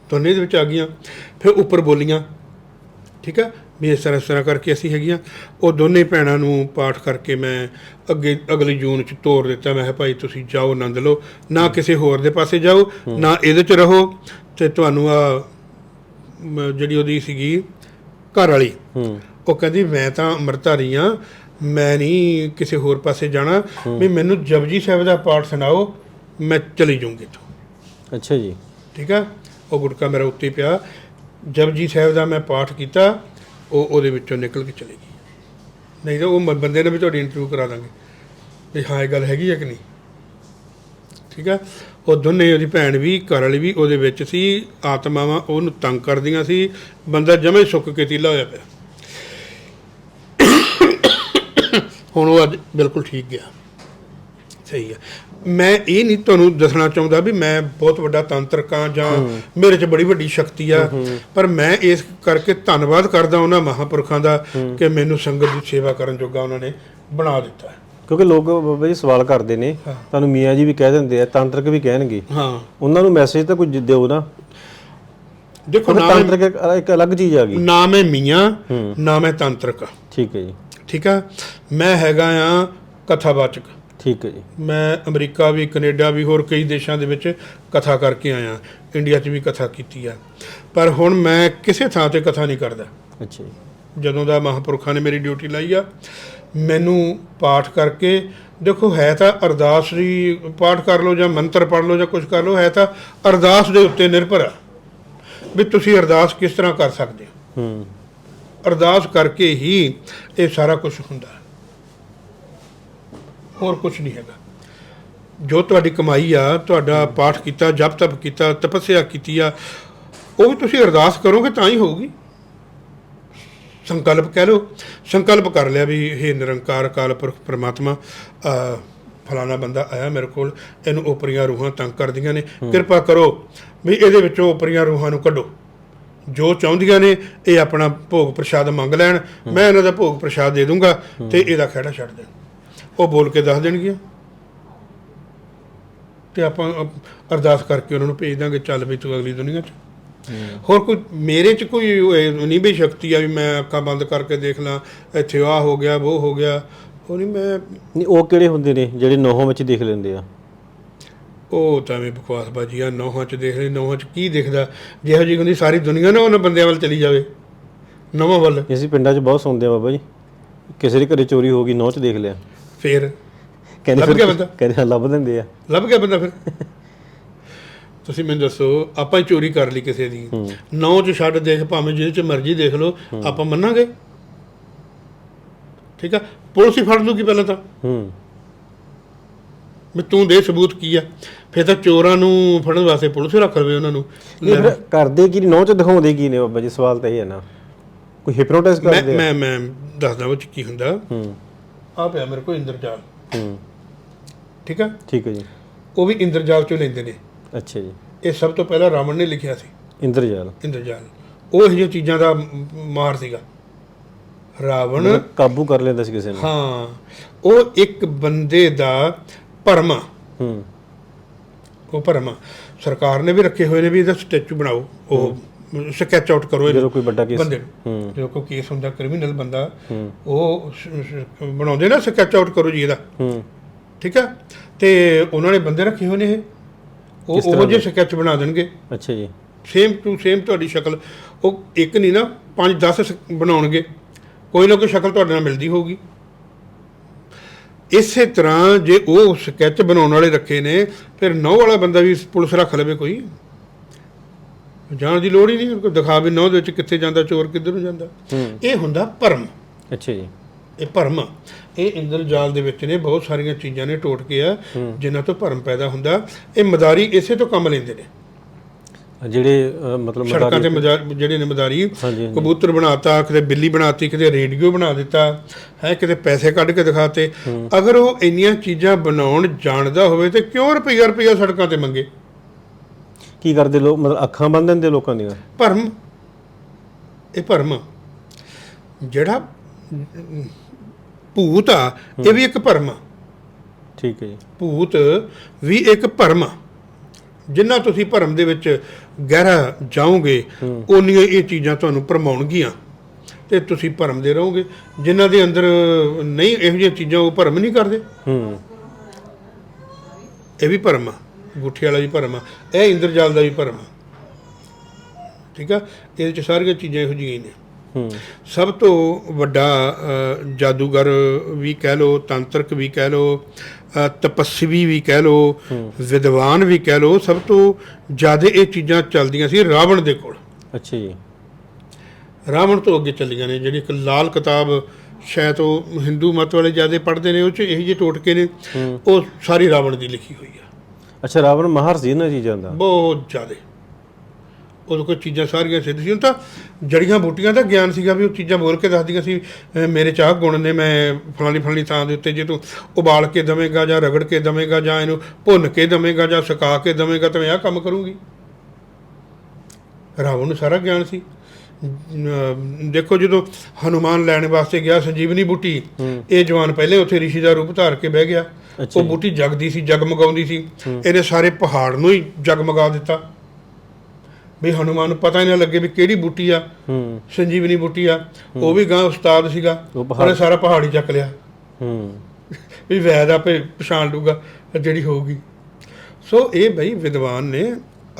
ਦੋਨੇ ਇਹਦੇ ਵਿੱਚ ਆ ਗਈਆਂ। ਫਿਰ ਉੱਪਰ ਬੋਲੀਆਂ। ਠੀਕ ਆ? ਵੀ ਇਸ ਤਰ੍ਹਾਂ ਇਸ ਤਰ੍ਹਾਂ ਕਰਕੇ ਅਸੀਂ ਹੈਗੀਆਂ। ਉਹ ਦੋਨੇ ਭੈਣਾਂ ਨੂੰ ਪਾਠ ਕਰਕੇ ਮੈਂ ਅੱਗੇ ਅਗਲੀ ਜੂਨ ਚ ਤੋਰ ਦਿੱਤਾ। ਮੈਂ ਕਿਹਾ ਭਾਈ ਤੁਸੀਂ ਜਾਓ ਆਨੰਦ ਲਓ। ਨਾ ਕਿਸੇ ਹੋਰ ਦੇ ਪਾਸੇ ਜਾਓ ਨਾ ਇਹਦੇ ਚ ਰਹੋ। ਤੇ ਤੁਹਾਨੂੰ ਆ ਜਿਹੜੀ ਉਹਦੀ ਸੀਗੀ ਘਰ ਵਾਲੀ। ਹੂੰ। ਉਹ ਕਹਿੰਦੀ ਮੈਂ ਤਾਂ ਅੰਮ੍ਰਿਤਧਾਰੀ ਆ। ਮੈਂ ਨਹੀਂ ਕਿਸੇ ਹੋਰ ਪਾਸੇ ਜਾਣਾ। ਵੀ ਮੈਨੂੰ ਜਪਜੀ ਸਾਹਿਬ ਦਾ ਪਾਠ ਸੁਣਾਓ। ਮੈਂ ਚਲੀ ਜਾਊਂਗੀ ਇੱਥੋਂ। ਅੱਛਾ ਜੀ। ਠੀਕ ਆ? ਉਹ ਗੁਟਕਾ ਮੇਰਾ ਉੱਤੇ ਪਿਆ। ਜਪਜੀ ਸਾਹਿਬ ਦਾ ਮੈਂ ਪਾਠ ਕੀਤਾ ਉਹ ਉਹਦੇ ਵਿੱਚੋਂ ਨਿਕਲ ਕੇ ਚਲੀ ਗਈ। ਨਹੀਂ ਤਾਂ ਉਹ ਮ- ਬੰਦੇ ਨੇ ਵੀ ਤੁਹਾਡੀ ਇੰਟਰਵਿਊ ਕਰਾ ਦਾਂਗੇ। ਵੀ ਹਾਂ ਇਹ ਗੱਲ ਹੈਗੀ ਹੈ ਕਿ ਨਹੀਂ? ਠੀਕ ਆ? ਉਹ ਦੋਨੇ ਉਹਦੀ ਭੈਣ ਵੀ ਘਰ ਵਾਲੀ ਵੀ ਉਹਦੇ ਵਿੱਚ ਸੀ ਆਤਮਾਵਾਂ ਉਹਨੂੰ ਤੰਗ ਕਰਦੀਆਂ ਸੀ। ਬੰਦਾ ਜਮੇ ਸੁੱਕ ਕੇ ਤੀਲਾ ਹੋਇਆ ਪਿਆ। ਹੁਣ ਉਹ ਅੱਜ ਬਿਲਕੁਲ ਠੀਕ ਗਿਆ। ਸਹੀ ਹੈ ਮੈਂ ਇਹ ਨਹੀਂ ਤੁਹਾਨੂੰ ਦੱਸਣਾ ਚਾਹੁੰਦਾ ਵੀ ਮੈਂ ਬਹੁਤ ਵੱਡਾ ਤਾਂਤਰਿਕ ਹਾਂ ਜਾਂ ਮੇਰੇ 'ਚ ਬੜੀ ਵੱਡੀ ਸ਼ਕਤੀ ਆ ਪਰ ਮੈਂ ਇਸ ਕਰਕੇ ਧੰਨਵਾਦ ਕਰਦਾ ਉਹਨਾਂ ਮਹਾਪੁਰਖਾਂ ਦਾ ਕਿ ਮੈਨੂੰ ਸੰਗਤ ਦੀ ਸੇਵਾ ਕਰਨ ਜੋਗਾ ਉਹਨਾਂ ਨੇ ਬਣਾ ਦਿੱਤਾ ਕਿਉਂਕਿ ਲੋਕ ਬਾਬਾ ਜੀ ਸਵਾਲ ਕਰਦੇ ਨੇ ਤੁਹਾਨੂੰ ਮੀਆਂ ਜੀ ਵੀ ਕਹਿ ਦਿੰਦੇ ਆ ਤਾਂਤਰਿਕ ਵੀ ਕਹਿਣਗੇ। ਹਾਂ। ਉਹਨਾਂ ਨੂੰ ਮੈਸੇਜ ਤਾਂ ਕੁਝ ਦਿਓ ਨਾ। ਦੇਖੋ ਨਾ ਤਾਂਤਰਿਕ ਇੱਕ ਅਲੱਗ ਚੀਜ਼ ਆ ਗਈ। ਨਾ ਮੈਂ ਮੀਆਂ ਨਾ ਮੈਂ ਤਾਂਤਰਿਕ। ਆ ਠੀਕ ਹੈ ਜੀ। ਠੀਕ ਆ? ਮੈਂ ਹੈਗਾ ਆ ਕਥਾਵਾਚਕ। ਠੀਕ ਹੈ ਜੀ। ਮੈਂ ਅਮਰੀਕਾ ਵੀ ਕੈਨੇਡਾ ਵੀ ਹੋਰ ਕਈ ਦੇਸ਼ਾਂ ਦੇ ਵਿੱਚ ਕਥਾ ਕਰਕੇ ਆਇਆ। ਇੰਡੀਆ 'ਚ ਵੀ ਕਥਾ ਕੀਤੀ ਆ। ਪਰ ਹੁਣ ਮੈਂ ਕਿਸੇ ਥਾਂ ਤੇ ਕਥਾ ਨਹੀਂ ਕਰਦਾ। ਅੱਛਾ ਜੀ। ਜਦੋਂ ਦਾ ਮਹਾਂਪੁਰਖਾਂ ਨੇ ਮੇਰੀ ਡਿਊਟੀ ਲਾਈ ਆ ਮੈਨੂੰ ਪਾਠ ਕਰਕੇ ਦੇਖੋ ਹੈ ਤਾਂ ਅਰਦਾਸ ਦੀ ਪਾਠ ਕਰ ਲਓ ਜਾਂ ਮੰਤਰ ਪੜ੍ਹ ਲਓ ਜਾਂ ਕੁਝ ਕਰ ਲਓ ਹੈ ਤਾਂ ਅਰਦਾਸ ਦੇ ਉੱਤੇ ਨਿਰਭਰ ਆ ਵੀ ਤੁਸੀਂ ਅਰਦਾਸ ਕਿਸ ਤਰ੍ਹਾਂ ਕਰ ਸਕਦੇ ਹੋ। ਹੂੰ। ਅਰਦਾਸ ਕਰਕੇ ਹੀ ਇਹ ਸਾਰਾ ਕੁਝ ਹੁੰਦਾ। ਹੋਰ ਕੁਝ ਨਹੀਂ ਹੈਗਾ। ਜੋ ਤੁਹਾਡੀ ਕਮਾਈ ਆ ਤੁਹਾਡਾ ਪਾਠ ਕੀਤਾ ਜਪ ਤਪ ਕੀਤਾ ਤਪੱਸਿਆ ਕੀਤੀ ਆ ਉਹ ਵੀ ਤੁਸੀਂ ਅਰਦਾਸ ਕਰੋਗੇ ਤਾਂ ਹੀ ਹੋਊਗੀ। ਸੰਕਲਪ ਕਹਿ ਲਓ ਸੰਕਲਪ ਕਰ ਲਿਆ ਵੀ ਇਹ ਨਿਰੰਕਾਰ ਅਕਾਲ ਪੁਰਖ ਪ੍ਰਮਾਤਮਾ ਫਲਾਣਾ ਬੰਦਾ ਆਇਆ ਮੇਰੇ ਕੋਲ ਇਹਨੂੰ ਉਪਰੀਆਂ ਰੂਹਾਂ ਤੰਗ ਕਰਦੀਆਂ ਨੇ। ਕਿਰਪਾ ਕਰੋ ਵੀ ਇਹਦੇ ਵਿੱਚੋਂ ਉਪਰੀਆਂ ਰੂਹਾਂ ਨੂੰ ਕੱਢੋ। ਜੋ ਚਾਹੁੰਦੀਆਂ ਨੇ ਇਹ ਆਪਣਾ ਭੋਗ ਪ੍ਰਸ਼ਾਦ ਮੰਗ ਲੈਣ ਮੈਂ ਇਹਨਾਂ ਦਾ ਭੋਗ ਪ੍ਰਸ਼ਾਦ ਦੇ ਦੂੰਗਾ ਤੇ ਇਹਦਾ ਖਹਿੜਾ ਛੱਡ ਦੇਣ। ਉਹ ਬੋਲ ਕੇ ਦੱਸ ਦੇਣਗੀਆਂ। ਤੇ ਆਪਾਂ ਅਰਦਾਸ ਕਰਕੇ ਉਹਨਾਂ ਨੂੰ ਭੇਜ ਦਾਂਗੇ ਚੱਲ ਵੀ ਤੂੰ ਅਗਲੀ ਦੁਨੀਆ 'ਚ। ਹੋਰ ਕੋਈ ਮੇਰੇ 'ਚ ਕੋਈ ਨਹੀਂ ਵੀ ਸ਼ਕਤੀ ਆ ਵੀ ਮੈਂ ਅੱਖਾਂ ਬੰਦ ਕਰਕੇ ਦੇਖ ਲਾਂ ਇੱਥੇ ਆਹ ਹੋ ਗਿਆ ਉਹ ਹੋ ਗਿਆ। ਉਹ ਨਹੀਂ ਮੈਂ ਨਹੀਂ ਉਹ ਕਿਹੜੇ ਹੁੰਦੇ ਨੇ ਜਿਹੜੇ ਨੋਹਾਂ ਵਿੱਚ ਦੇਖ ਲੈਂਦੇ ਆ? ਉਹ ਤਾਂ ਐਵੇਂ ਬਕਵਾਸ ਬਾਜੀ ਆ ਨੌਹਾਂ 'ਚ ਦੇਖ ਲਈ ਨੌਹਾਂ 'ਚ ਕੀ ਦਿਖਦਾ? ਜਿਹੋ ਜਿਹੀ ਹੁੰਦੀ ਸਾਰੀ ਦੁਨੀਆ ਨਾ ਉਹਨਾਂ ਬੰਦਿਆਂ ਵੱਲ ਚਲੀ ਜਾਵੇ। ਨੌਵਾਂ ਵੱਲ। ਅਸੀਂ ਪਿੰਡਾਂ 'ਚ ਬਹੁਤ ਸੁਣਦੇ ਆ ਬਾਬਾ ਜੀ। ਕਿਸੇ ਦੇ ਘਰੇ ਚੋਰੀ ਹੋ ਗਈ ਨੌਂ 'ਚ ਦੇਖ ਲਿਆ। ਫੇਰ? ਕਹਿੰਦੇ ਲੱਭ ਗਿਆ ਬੰਦਾ? ਕਹਿੰਦੇ ਲੱਭ ਦਿੰਦੇ ਆ। ਲੱਭ ਗਿਆ ਬੰਦਾ ਫਿਰ? ਤੁਸੀਂ ਮੈਨੂੰ ਦੱਸੋ ਆਪਾਂ ਚੋਰੀ ਕਰ ਲਈ ਕਿਸੇ ਦੀ। ਨੌ ਚ ਛੱਡ ਦੇਖ ਭਾਵੇਂ ਜਿਹਦੇ ਚ ਮਰਜ਼ੀ ਦੇਖ ਲਓ ਆਪਾਂ ਮੰਨਾਂਗੇ। ਠੀਕ ਆ? ਪੁਲਿਸ ਹੀ ਫੜ ਲੂਗੀ ਪਹਿਲਾਂ ਤਾਂ। ਹੂੰ। ਵੀ ਤੂੰ ਦੇ ਸਬੂਤ ਕੀ ਆ? ਫਿਰ ਤਾਂ ਚੋਰਾਂ ਨੂੰ ਫੜਨ ਵਾਸਤੇ ਪੁਲਿਸ ਰੱਖ ਲਵੇ ਉਹਨਾਂ ਨੂੰ। ਕਰਦੇ ਕੀ ਨੌਂ? 'ਚ ਦਿਖਾਉਂਦੇ ਕੀ ਨੇ ਬਾਬਾ ਜੀ? ਸਵਾਲ ਤਾਂ ਇਹ ਹੈ ਨਾ। ਕੋਈ ਹਿਪਨੋਟਾਈਜ਼ ਮੈਂ ਕਰਦੇ ਮੈਂ ਮੈਂ ਦੱਸਦਾ ਉਹ ਚ ਕੀ ਹੁੰਦਾ। ਹੂੰ। ਆ ਪਿਆ ਮੇਰੇ ਕੋਲ ਇੰਦਰਜਾਲ ਹੂੰ। ਠੀਕ ਆ ਠੀਕ ਹੈ ਜੀ। ਉਹ ਵੀ ਇੰਦਰਜਾਲ ਚੋਂ ਲੈਂਦੇ ਨੇ। ਅੱਛਾ ਜੀ। ਇਹ ਸਭ ਤੋਂ ਪਹਿਲਾਂ ਰਾਵਣ ਨੇ ਲਿਖਿਆ ਸੀ। ਇੰਦਰਜਾਲ ਇੰਦਰਜਾਲ ਉਹ ਇਹੋ ਚੀਜ਼ਾਂ ਦਾ ਮਾਰ ਸੀਗਾ। ਰਾਵਣ ਕਾਬੂ ਕਰ ਲੈਂਦਾ ਸੀ ਕਿਸੇ ਨੂੰ। ਹਾਂ। ਉਹ ਇੱਕ ਬੰਦੇ ਦਾ ਭਰਮ। ਹੂੰ। ਉਹ ਭਰਮ। ਸਰਕਾਰ ਨੇ ਵੀ ਰੱਖੇ ਹੋਏ ਨੇ ਵੀ ਇਹਦਾ ਸਟੈਚੂ ਬਣਾਓ। ਉਹ ਸਕੈਚ ਆਊਟ ਕਰੋ ਜਦੋਂ ਕੋਈ ਵੱਡਾ ਕੇਸ ਬੰਦੇ ਨੂੰ। ਹੂੰ। ਜਦੋਂ ਕੋਈ ਕੇਸ ਹੁੰਦਾ ਕ੍ਰਿਮੀਨਲ ਬੰਦਾ ਹੂੰ। ਉਹ ਸ- ਸ- ਬਣਾਉਂਦੇ ਨਾ ਸਕੈਚ ਆਊਟ ਕਰੋ ਜੀ ਇਹਦਾ। ਹੂੰ। ਠੀਕ ਆ? ਤੇ ਉਹਨਾਂ ਨੇ ਬੰਦੇ ਰੱਖੇ ਹੋਏ ਨੇ ਇਹ। ਉਹ ਉਹ ਜਿਹੇ ਸਕੈਚ ਬਣਾ ਦੇਣਗੇ। ਅੱਛਾ ਜੀ। ਸੇਮ ਟੂ ਸੇਮ ਤੁਹਾਡੀ ਸ਼ਕਲ। ਉਹ ਇੱਕ ਨਹੀਂ ਨਾ 5 10 ਬਣਾਉਣਗੇ। ਕੋਈ ਨਾ ਕੋਈ ਸ਼ਕਲ ਤੁਹਾਡੇ ਨਾਲ ਮਿਲਦੀ ਹੋਊਗੀ। ਇਸੇ ਤਰ੍ਹਾਂ ਜੇ ਉਹ ਸਕੈਚ ਬਣਾਉਣ ਵਾਲੇ ਰੱਖੇ ਨੇ ਫਿਰ ਨੌ ਵਾਲਾ ਬੰਦਾ ਵੀ ਪੁਲਿਸ ਰੱਖ ਲਵੇ ਕੋਈ। ਜਾਣ ਦੀ ਲੋੜ ਹੀ ਨਹੀਂ ਕੋਈ ਦਿਖਾ ਵੀ ਨੌ ਦੇ ਵਿੱਚ ਕਿੱਥੇ ਜਾਂਦਾ ਚੋਰ ਕਿੱਧਰ ਨੂੰ ਜਾਂਦਾ। ਇਹ ਹੁੰਦਾ ਭਰਮ। ਅੱਛਾ ਜੀ। ਇਹ ਭਰਮ। ਇਹ ਇੰਦਰਜਾਲ ਦੇ ਵਿੱਚ ਨੇ ਬਹੁਤ ਸਾਰੀਆਂ ਚੀਜ਼ਾਂ ਨੇ ਟੋਟਕੇ ਆ ਜਿਨ੍ਹਾਂ ਤੋਂ ਭਰਮ ਪੈਦਾ ਹੁੰਦਾ। ਇਹ ਮਦਾਰੀ ਇਸੇ ਤੋਂ ਕੰਮ ਲੈਂਦੇ ਨੇ। ਜਿਹੜੇ ਮਤਲਬ ਸੜਕਾਂ ਤੇ ਜਿਹੜੇ ਨੇ ਮਦਾਰੀ ਕਬੂਤਰ ਬਣਾਤਾ ਕਿਤੇ ਬਿੱਲੀ ਬਣਾਤੀ ਕਿਤੇ ਰੇਡੀਓ ਬਣਾ ਦਿੱਤਾ ਹੈ ਕਿਤੇ ਪੈਸੇ ਕੱਢ ਕੇ ਦਿਖਾਤੇ। ਅਗਰ ਉਹ ਇੰਨੀਆਂ ਚੀਜ਼ਾਂ ਬਣਾਉਣ ਜਾਣਦਾ ਹੋਵੇ ਤੇ ਕਿਉਂ ਰੁਪਈਆ ਰੁਪਈਆ ਸੜਕਾਂ ਤੇ ਮੰਗੇ? ਕੀ ਕਰਦੇ ਲੋਕ? ਮਤਲਬ ਅੱਖਾਂ ਬੰਦ ਦਿੰਦੇ ਲੋਕਾਂ ਦੀਆਂ? ਭਰਮ। ਇਹ ਭਰਮ ਆ। ਜਿਹੜਾ ਭੂਤ ਆ ਇਹ ਵੀ ਇੱਕ ਭਰਮ ਆ। ਠੀਕ ਹੈ ਜੀ। ਭੂਤ ਵੀ ਇੱਕ ਭਰਮ ਆ। ਜਿੰਨਾ ਤੁਸੀਂ ਭਰਮ ਦੇ ਵਿੱਚ ਗਹਿਰਾ ਜਾਓਗੇ ਓਨੀਆਂ ਇਹ ਚੀਜ਼ਾਂ ਤੁਹਾਨੂੰ ਭਰਮਾਉਣਗੀਆਂ। ਤੇ ਤੁਸੀਂ ਭਰਮ ਦੇ ਰਹੋਗੇ। ਜਿਨ੍ਹਾਂ ਦੇ ਅੰਦਰ ਨਹੀਂ ਇਹੋ ਜਿਹੀਆਂ ਚੀਜ਼ਾਂ ਉਹ ਭਰਮ ਨਹੀਂ ਕਰਦੇ। ਹੂੰ। ਇਹ ਵੀ ਭਰਮ ਆ। ਗੁੱਠੀ ਵਾਲਾ ਵੀ ਭਰਮ ਆ ਇਹ ਇੰਦਰਜਾਲ ਦਾ ਵੀ ਭਰਮ ਆ। ਠੀਕ ਆ? ਇਹਦੇ ਚ ਸਾਰੀਆਂ ਚੀਜ਼ਾਂ ਇਹੋ ਜਿਹੀਆਂ ਨੇ। ਹੂੰ। ਸਭ ਤੋਂ ਵੱਡਾ ਜਾਦੂਗਰ ਵੀ ਕਹਿ ਲੋ ਤੰਤਰਕ ਵੀ ਕਹਿ ਲੋ ਤਪਸਵੀ ਵੀ ਕਹਿ ਲੋ ਵਿਦਵਾਨ ਵੀ ਕਹਿ ਲੋ ਸਭ ਤੋਂ ਜ਼ਿਆਦਾ ਇਹ ਚੀਜ਼ਾਂ ਚੱਲਦੀਆਂ ਸੀ ਰਾਵਣ ਦੇ ਕੋਲ। ਅੱਛਾ ਜੀ। ਰਾਵਣ ਤੋਂ ਅੱਗੇ ਚੱਲੀਆਂ ਨੇ ਜਿਹੜੀ ਇੱਕ ਲਾਲ ਕਿਤਾਬ ਸ਼ਾਇਦ ਉਹ ਹਿੰਦੂ ਮਤ ਵਾਲੇ ਜ਼ਿਆਦਾ ਪੜ੍ਹਦੇ ਨੇ ਉਹ ਚ ਇਹੋ ਜਿਹੇ ਟੋਟਕੇ ਨੇ। ਉਹ ਸਾਰੀ ਰਾਵਣ ਦੀ ਲਿਖੀ ਹੋਈ ਆ। ਅੱਛਾ, ਰਾਵਣ ਮਾਹਰ ਸੀ ਇਹਨਾਂ ਚੀਜ਼ਾਂ ਦਾ? ਬਹੁਤ ਜ਼ਿਆਦਾ। ਉਹਦੇ ਕੋਲ ਚੀਜ਼ਾਂ ਸਾਰੀਆਂ ਸਿੱਧ ਸੀ। ਉਹ ਤਾਂ ਜੜੀਆਂ ਬੂਟੀਆਂ ਦਾ ਗਿਆਨ ਸੀਗਾ ਵੀ ਉਹ ਚੀਜ਼ਾਂ ਬੋਲ ਕੇ ਦੱਸਦੀਆਂ ਸੀ, ਅਹ ਮੇਰੇ ਚਾਹ ਗੁਣ ਨੇ, ਮੈਂ ਫਲਾਣੀ ਫਲਾਣੀ ਥਾਂ ਦੇ ਉੱਤੇ ਜੇ ਤੂੰ ਉਬਾਲ ਕੇ ਦਵੇਂਗਾ ਜਾਂ ਰਗੜ ਕੇ ਦਵੇਂਗਾ ਜਾਂ ਇਹਨੂੰ ਭੁੰਨ ਕੇ ਦਵੇਂਗਾ ਜਾਂ ਸੁਕਾ ਕੇ ਦਵੇਂਗਾ ਤਾਂ ਮੈਂ ਆਹ ਕੰਮ ਕਰੂੰਗੀ। ਰਾਵਣ ਨੂੰ ਸਾਰਾ ਗਿਆਨ ਸੀ। ਦੇਖੋ ਜਦੋਂ ਹਨੂਮਾਨ ਲੈਣ ਵਾਸਤੇ ਗਿਆ ਸੰਜੀਵਨੀ ਬੂਟੀ ਇਹ ਜਵਾਨ ਪਹਿਲੇ ਉੱਥੇ ਰਿਸ਼ੀ ਦਾ ਰੂਪ ਧਾਰ ਕੇ ਬਹਿ ਗਿਆ। ਉਹ ਬੂਟੀ ਜਗਦੀ ਸੀ ਜਗਮਗਾਉਂਦੀ ਸੀ। ਇਹਨੇ ਸਾਰੇ ਪਹਾੜ ਨੂੰ ਹੀ ਜਗਮਗਾ ਦਿੱਤਾ। ਵੀ ਹਨੂਮਾਨ ਨੂੰ ਪਤਾ ਹੀ ਨਾ ਲੱਗੇ ਵੀ ਕਿਹੜੀ ਬੂਟੀ ਆ ਸੰਜੀਵਨੀ ਬੂਟੀ ਆ। ਉਹ ਵੀ ਗਾਂ ਉਸਤਾਦ ਸੀਗਾ। ਉਹਨੇ ਸਾਰਾ ਪਹਾੜ ਹੀ ਚੱਕ ਲਿਆ। ਵੀ ਵੈਦ ਆਪੇ ਪਛਾਣ ਲੂਗਾ ਜਿਹੜੀ ਹੋਊਗੀ। ਸੋ ਇਹ ਬਈ ਵਿਦਵਾਨ ਨੇ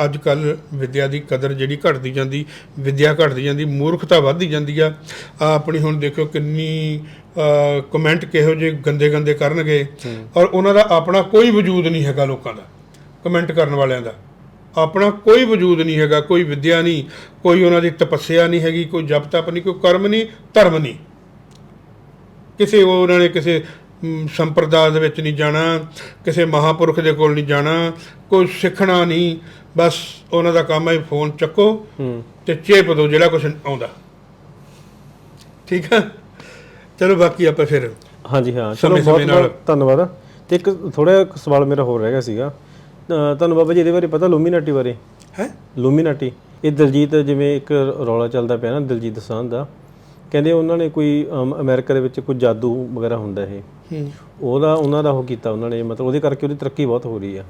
ਅੱਜ ਕੱਲ ਵਿਦਿਆ ਦੀ ਕਦਰ ਜਿਹੜੀ ਘਟਦੀ ਜਾਂਦੀ ਵਿਦਿਆ ਘਟਦੀ ਜਾਂਦੀ ਮੂਰਖਤਾ ਵੱਧਦੀ ਜਾਂਦੀ ਆ। ਆਪਣੀ ਹੁਣ ਦੇਖੋ ਕਿੰਨੀ ਕਮੈਂਟ ਕਿਹੋ ਜਿਹੇ ਗੰਦੇ ਗੰਦੇ ਕਰਨਗੇ ਔਰ ਉਹਨਾਂ ਦਾ ਆਪਣਾ ਕੋਈ ਵਜੂਦ ਨਹੀਂ ਹੈਗਾ ਲੋਕਾਂ ਦਾ ਕਮੈਂਟ ਕਰਨ ਵਾਲਿਆਂ ਦਾ। ਆਪਣਾ ਕੋਈ ਵਜੂਦ ਨਹੀਂ ਹੈਗਾ ਕੋਈ ਵਿਦਿਆ ਨਹੀਂ ਕੋਈ ਉਹਨਾਂ ਦੀ ਤਪੱਸਿਆ ਨਹੀਂ ਹੈਗੀ ਕੋਈ ਜਪ ਤਪ ਨਹੀਂ ਕੋਈ ਕਰਮ ਨਹੀਂ ਧਰਮ ਨਹੀਂ। ਕਿਸੇ ਉਹ ਉਹਨਾਂ ਨੇ ਕਿਸੇ ਮ, ਸੰਪਰਦਾਇ ਦੇ ਵਿੱਚ ਨਹੀਂ ਜਾਣਾ ਕਿਸੇ ਮਹਾਪੁਰਖ ਦੇ ਕੋਲ ਨਹੀਂ ਜਾਣਾ ਕੋਈ ਸਿੱਖਣਾ ਨਹੀਂ ਬਸ ਉਹਨਾਂ ਦਾ ਕੰਮ ਹੈ ਫੋਨ ਚੱਕੋ ਤੇ ਚੇਪ ਦੋ ਜਿਹੜਾ ਕੁਝ ਆਉਂਦਾ। ਠੀਕ ਹੈ ਚਲੋ ਬਾਕੀ ਆਪਾਂ ਫਿਰ ਹਾਂਜੀ ਹਾਂ। ਚਲੋ ਬਹੁਤ ਬਹੁਤ ਧੰਨਵਾਦ। ਤੇ ਇੱਕ ਥੋੜਾ ਸਵਾਲ ਮੇਰਾ ਹੋਰ ਰਹਿ ਗਿਆ ਸੀਗਾ। ਤੁਹਾਨੂੰ ਬਾਬਾ ਜੀ ਇਹਦੇ ਬਾਰੇ ਪਤਾ ਲੂਮੀਨਾਟੀ ਬਾਰੇ? ਹੈ? ਲੂਮੀਨਾਟੀ। ਇਹ ਦਲਜੀਤ ਜਿਵੇਂ ਇੱਕ ਰੌਲਾ ਚੱਲਦਾ ਪਿਆ ਨਾ ਦਲਜੀਤ ਦਸਾਂਝ ਦਾ। ਕਹਿੰਦੇ ਉਹਨਾਂ ਨੇ ਕੋਈ ਅਮ, ਅਮਰੀਕਾ ਦੇ ਵਿੱਚ ਕੋਈ ਜਾਦੂ ਵਗੈਰਾ ਹੁੰਦਾ ਇਹ। ਉਹਦਾ ਉਹਨਾਂ ਦਾ ਉਹ ਕੀਤਾ ਉਹਨਾਂ ਨੇ ਮਤਲਬ ਉਹਦੇ ਕਰਕੇ ਉਹਦੀ ਤਰੱਕੀ ਬਹੁਤ ਹੋ ਰਹੀ ਆ।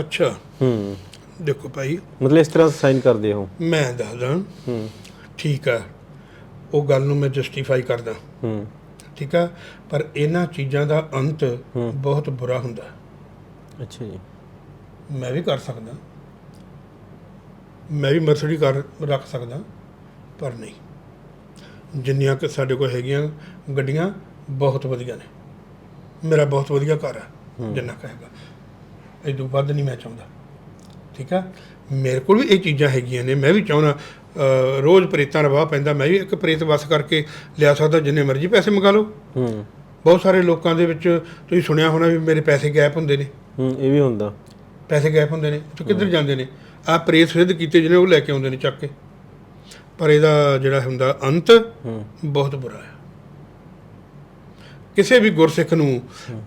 ਅੱਛਾ। ਹੂੰ। ਦੇਖੋ ਭਾਈ। ਮਤਲਬ ਇਸ ਤਰ੍ਹਾਂ ਸਾਈਨ ਕਰਦੇ ਹੋ। ਮੈਂ ਦੱਸਦਾ। ਹੂੰ। ਠੀਕ ਆ। ਉਹ ਗੱਲ ਨੂੰ ਮੈਂ ਜਸਟੀਫਾਈ ਕਰਦਾ। ਹੂੰ। ਠੀਕ ਆ? ਪਰ ਇਹਨਾਂ ਚੀਜ਼ਾਂ ਦਾ ਅੰਤ ਬਹੁਤ ਬੁਰਾ ਹੁੰਦਾ। ਅੱਛਾ ਜੀ। ਮੈਂ ਵੀ ਕਰ ਸਕਦਾ। ਮੈਂ ਵੀ ਮਰਸਡੀ ਕਰ ਰੱਖ ਸਕਦਾ। ਪਰ ਨਹੀਂ। ਜਿੰਨੀਆਂ ਕਿ ਸਾਡੇ ਕੋਲ ਹੈਗੀਆਂ ਗੱਡੀਆਂ ਬਹੁਤ ਵਧੀਆ ਨੇ। ਮੇਰਾ ਬਹੁਤ ਵਧੀਆ ਘਰ ਹੈ ਜਿੰਨਾ ਕੁ ਹੈਗਾ। ਇਹ ਤੋਂ ਵੱਧ ਨਹੀਂ ਮੈਂ ਚਾਹੁੰਦਾ। ਠੀਕ ਆ ਮੇਰੇ ਕੋਲ ਵੀ ਇਹ ਚੀਜ਼ਾਂ ਹੈਗੀਆਂ ਨੇ। ਮੈਂ ਵੀ ਚਾਹੁੰਦਾ ਰੋਜ਼ ਪ੍ਰੇਤਾਂ ਵਾਹ ਪੈਂਦਾ। ਮੈਂ ਵੀ ਇੱਕ ਪ੍ਰੇਤ ਵਸ ਕਰਕੇ ਲਿਆ ਸਕਦਾ ਜਿੰਨੇ ਮਰਜ਼ੀ ਪੈਸੇ ਮੰਗਾ ਲਓ। ਹੂੰ। ਬਹੁਤ ਸਾਰੇ ਲੋਕਾਂ ਦੇ ਵਿੱਚ ਤੁਸੀਂ ਸੁਣਿਆ ਹੋਣਾ ਵੀ ਮੇਰੇ ਪੈਸੇ ਗਾਇਬ ਹੁੰਦੇ ਨੇ। ਹੂੰ ਇਹ ਵੀ ਹੁੰਦਾ। ਪੈਸੇ ਗਾਇਬ ਹੁੰਦੇ ਨੇ। ਤੇ ਕਿੱਧਰ ਜਾਂਦੇ ਨੇ? ਆ ਪ੍ਰੇਤ ਸਿੱਧ ਕੀਤੇ ਜਿਹਨੇ ਉਹ ਲੈ ਕੇ ਆਉਂਦੇ ਨੇ ਚੱਕ ਕੇ। ਪਰ ਇਹਦਾ ਜਿਹੜਾ ਹੁੰਦਾ ਅੰਤ ਬਹੁਤ ਬੁਰਾ ਹੈ। ਕਿਸੇ ਵੀ ਗੁਰਸਿੱਖ ਨੂੰ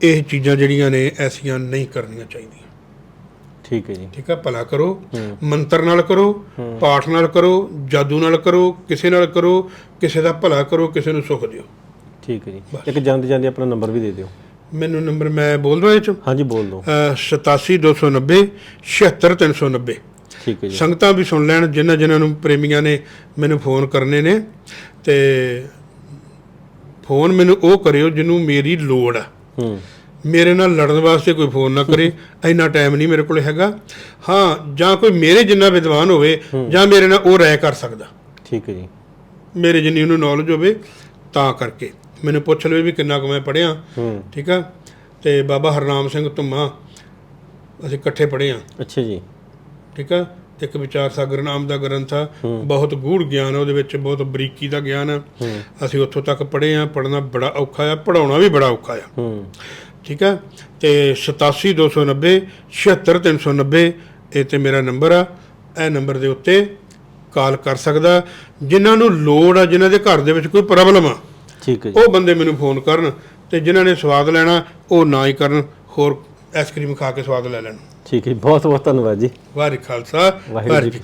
ਇਹ ਚੀਜ਼ਾਂ ਜਿਹੜੀਆਂ ਨੇ ਐਸੀਆਂ ਨਹੀਂ ਕਰਨੀਆਂ ਚਾਹੀਦੀਆਂ। ਠੀਕ ਹੈ ਜੀ। ਠੀਕ ਹੈ ਭਲਾ ਕਰੋ ਮੰਤਰ ਨਾਲ ਕਰੋ ਪਾਠ ਨਾਲ ਕਰੋ ਜਾਦੂ ਨਾਲ ਕਰੋ ਕਿਸੇ ਨਾਲ ਕਰੋ ਕਿਸੇ ਦਾ ਭਲਾ ਕਰੋ ਕਿਸੇ ਨੂੰ ਸੁੱਖ ਦਿਓ। ਠੀਕ ਹੈ ਜੀ। ਇੱਕ ਜਾਂਦੇ ਜਾਂਦੇ ਆਪਣਾ ਨੰਬਰ ਵੀ ਦੇ ਦਿਓ। ਮੈਨੂੰ ਨੰਬਰ ਮੈਂ ਬੋਲ ਦਵਾਂ ਇਹ ਚ? ਹਾਂਜੀ ਬੋਲ ਦਿਓ। 87290 76390 ਠੀਕ ਹੈ ਜੀ। ਸੰਗਤਾਂ ਵੀ ਸੁਣ ਲੈਣ ਜਿਨ੍ਹਾਂ ਜਿਨ੍ਹਾਂ ਨੂੰ ਪ੍ਰੇਮੀਆਂ ਨੇ ਮੈਨੂੰ ਫੋਨ ਕਰਨੇ ਨੇ ਤੇ ਫੋਨ ਮੈਨੂੰ ਉਹ ਕਰਿਓ ਜਿਹਨੂੰ ਮੇਰੀ ਲੋੜ ਆ। ਹੂੰ। ਮੇਰੇ ਨਾਲ ਲੜਨ ਵਾਸਤੇ ਕੋਈ ਫੋਨ ਨਾ ਕਰੇ ਇੰਨਾ ਟਾਈਮ ਨਹੀਂ ਮੇਰੇ ਕੋਲ ਹੈਗਾ। ਹਾਂ ਜਾਂ ਕੋਈ ਮੇਰੇ ਜਿੰਨਾ ਵਿਦਵਾਨ ਹੋਵੇ ਜਾਂ ਮੇਰੇ ਨਾਲ ਉਹ ਰਾਏ ਕਰ ਸਕਦਾ। ਠੀਕ ਹੈ ਜੀ। ਮੇਰੇ ਜਿੰਨੀ ਉਹਨੂੰ ਨੌਲੇਜ ਹੋਵੇ ਤਾਂ ਕਰਕੇ। ਮੈਨੂੰ ਪੁੱਛ ਲਵੇ ਵੀ ਕਿੰਨਾ ਕੁ ਮੈਂ ਪੜਿਆ ਠੀਕ ਆ? ਤੇ ਬਾਬਾ ਹਰਨਾਮ ਸਿੰਘ ਧੁੰਮਾ ਅਸੀਂ ਇਕੱਠੇ ਪੜ੍ਹੇ ਆ। ਅੱਛਾ ਜੀ। ਠੀਕ ਆ? ਇੱਕ ਵਿਚਾਰ ਸਾਗਰ ਨਾਮ ਦਾ ਗ੍ਰੰਥ ਆ। ਬਹੁਤ ਗੂੜ ਗਿਆਨ ਆ ਉਹਦੇ ਵਿੱਚ ਬਹੁਤ ਬਰੀਕੀ ਦਾ ਗਿਆਨ ਆ। ਅਸੀਂ ਉੱਥੋਂ ਤੱਕ ਪੜ੍ਹੇ ਆ ਪੜ੍ਹਨਾ ਬੜਾ ਔਖਾ ਆ ਪੜਾਉਣਾ ਵੀ ਬੜਾ ਔਖਾ ਆ। ਠੀਕ ਆ? ਤੇ 87290 76390 ਇਹ ਤੇ ਮੇਰਾ ਨੰਬਰ ਆ। ਇਹ ਨੰਬਰ ਦੇ ਉੱਤੇ ਕਾਲ ਕਰ ਸਕਦਾ। ਜਿਨ੍ਹਾਂ ਨੂੰ ਲੋੜ ਆ ਜਿਨ੍ਹਾਂ ਦੇ ਘਰ ਦੇ ਵਿੱਚ ਕੋਈ ਪ੍ਰੋਬਲਮ ਆ ਠੀਕ ਹੈ ਉਹ ਬੰਦੇ ਮੈਨੂੰ ਫੋਨ ਕਰਨ ਤੇ ਜਿਨ੍ਹਾਂ ਨੇ ਸਵਾਦ ਲੈਣਾ ਉਹ ਨਾ ਹੀ ਕਰਨ ਹੋਰ ਆਈਸਕ੍ਰੀਮ ਖਾ ਕੇ ਸਵਾਦ ਲੈ ਲੈਣ। ਠੀਕ ਹੈ ਬਹੁਤ ਬਹੁਤ ਧੰਨਵਾਦ ਜੀ। ਵਾਹਿਗੁਰੂ ਜੀ ਖਾਲਸਾ ਵਾਹਿਗੁਰੂ ਜੀ ਕੀ